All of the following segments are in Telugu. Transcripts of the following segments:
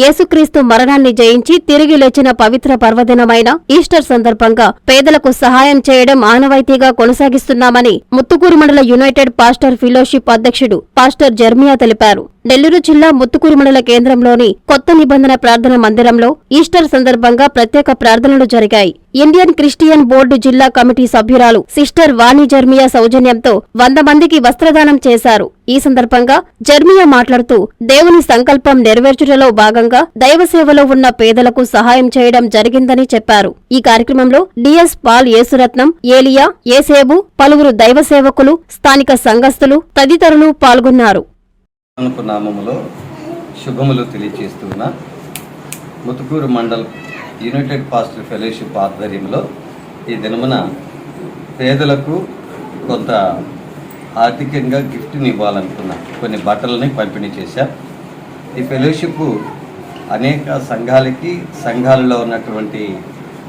యేసుక్రీస్తు మరణాన్ని జయించి తిరిగి లేచిన పవిత్ర పర్వదినమైన ఈస్టర్ సందర్భంగా పేదలకు సహాయం చేయడం ఆనవాయితీగా కొనసాగిస్తున్నామని ముత్తుకూరు మండల యునైటెడ్ పాస్టర్ ఫెలోషిప్ అధ్యక్షుడు పాస్టర్ జర్మియా తెలిపారు. నెల్లూరు జిల్లా ముత్తుకూరు మండల కేంద్రంలోని కొత్త నిబంధన ప్రార్థన మందిరంలో ఈస్టర్ సందర్భంగా ప్రత్యేక ప్రార్థనలు జరిగాయి. ఇండియన్ క్రిస్టియన్ బోర్డు జిల్లా కమిటీ సభ్యురాలు సిస్టర్ వాణి జర్మియా సౌజన్యంతో వంద మందికి వస్త్రదానం చేశారు. ఈ సందర్భంగా జర్మియా మాట్లాడుతూ దేవుని సంకల్పం నెరవేర్చుటలో భాగంగా దైవ సేవలో ఉన్న పేదలకు సహాయం చేయడం జరిగిందని చెప్పారు. ఈ కార్యక్రమంలో డిఎస్ పాల్ యేసురత్నం ఏలియా ఏసేబు పలువురు దైవ సేవకులు స్థానిక సంఘస్థులు తదితరులు పాల్గొన్నారు. అనుకు నామములో శుభములు తెలియచేస్తున్న Muthukur mandal united pastor fellowship ఆధ్వర్యంలో ఈ దినమున పేదలకు కొంత ఆర్థికంగా గిఫ్ట్ని ఇవ్వాలనుకున్నా కొన్ని బట్టలని పంపిణీ చేశాం. ఈ ఫెలోషిప్ అనేక సంఘాలకి సంఘాలలో ఉన్నటువంటి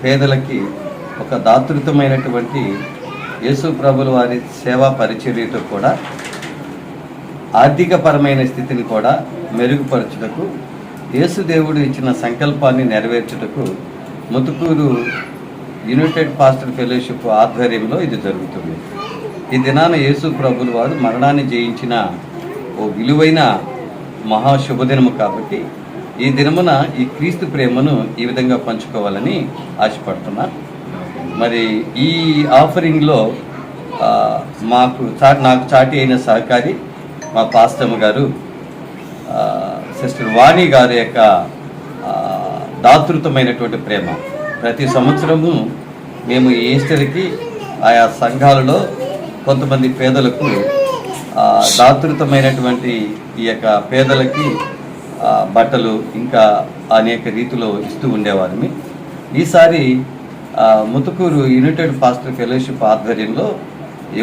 పేదలకి ఒక దాతృతమైనటువంటి యేసు ప్రభుల వారి సేవా పరిచర్యతో కూడా ఆర్థికపరమైన స్థితిని కూడా మెరుగుపరచుటకు యేసుదేవుడు ఇచ్చిన సంకల్పాన్ని నెరవేర్చుటకు ముతుకూరు యునైటెడ్ పాస్టర్ ఫెలోషిప్ ఆధ్వర్యంలో ఇది జరుగుతుంది. ఈ దినాన యేసు ప్రభులు వారు మరణాన్ని జయించిన ఓ విలువైన మహాశుభదినము కాబట్టి ఈ దినమున ఈ క్రీస్తు ప్రేమను ఈ విధంగా పంచుకోవాలని ఆశపడుతున్నా. మరి ఈ ఆఫరింగ్లో మాకు చా నాకు చాటి అయిన సహకారి మా పాస్టమ్ గారు సిస్టర్ వాణి గారి యొక్క దాతృతమైనటువంటి ప్రేమ. ప్రతి సంవత్సరము మేము ఈస్టర్కి ఆయా సంఘాలలో కొంతమంది పేదలకు దాతృతమైనటువంటి ఈ యొక్క పేదలకి బట్టలు ఇంకా అనేక రీతిలో ఇస్తూ ఉండేవారిని. ఈసారి ముతుకూరు యునైటెడ్ పాస్టర్ ఫెలోషిప్ ఆధ్వర్యంలో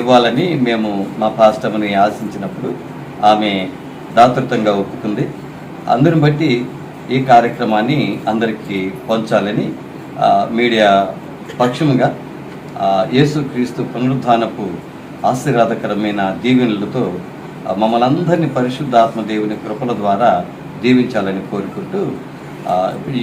ఇవ్వాలని మేము మా పాస్టమ్ని ఆశించినప్పుడు ఆమె దాతృత్వంగా ఒప్పుకుంది. అందుని బట్టి ఈ కార్యక్రమాన్ని అందరికీ పంచాలని మీడియా పక్షముగా యేసుక్రీస్తు పునరుద్ధానపు ఆశీర్వాదకరమైన దీవెనలతో మమ్మల్ని అందరినీ పరిశుద్ధాత్మ దేవుని కృపల ద్వారా దీవించాలని కోరుకుంటూ ఈ